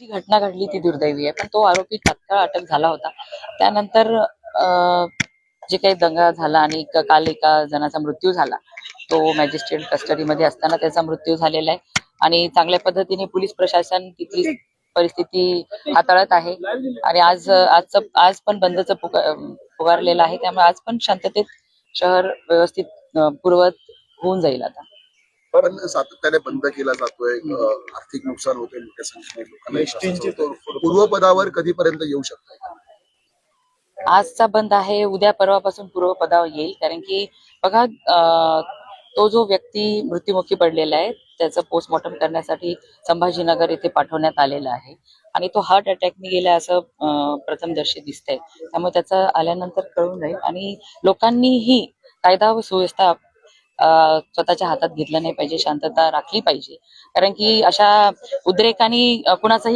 जी घटना घडली ती दुर्दैवी आहे. पण तो आरोपी तात्काळ अटक झाला होता. त्यानंतर जे काही दंगा झाला आणि काल एका जणाचा मृत्यू झाला तो मॅजिस्ट्रेट कस्टडीमध्ये असताना त्याचा मृत्यू झालेला आहे. आणि चांगल्या पद्धतीने पोलीस प्रशासन तिथली परिस्थिती हाताळत आहे. आणि आज आजचं आज पण बंदचं पुकारलेलं आहे. त्यामुळे आज पण शांततेत शहर व्यवस्थित पूर्वत होऊन जाईल आता. पण सातत्याने बंद केला जातोय. आर्थिक नुकसान होते मोठ्या संख्येने लोकांना. पूर्वपदावर कधीपर्यंत येऊ शकतं आजचा बंद आहे. उद्या परवापासून पूर्वपदावर येईल. कारण की बघा तो जो व्यक्ती मृत्युमुखी पडलेला आहे त्याचं पोस्टमॉर्टम करण्यासाठी संभाजीनगर येथे पाठवण्यात आलेलं आहे. आणि तो हार्ट अटॅकने गेला असं प्रथमदर्शी दिसतंय. त्यामुळे त्याचं आल्यानंतर कळून जाईल. आणि लोकांनीही कायदा व सुव्यवस्था स्वतःच्या हातात घेतलं नाही पाहिजे शांतता राखली पाहिजे. कारण की अशा उद्रेकांनी अं, कुणाचाही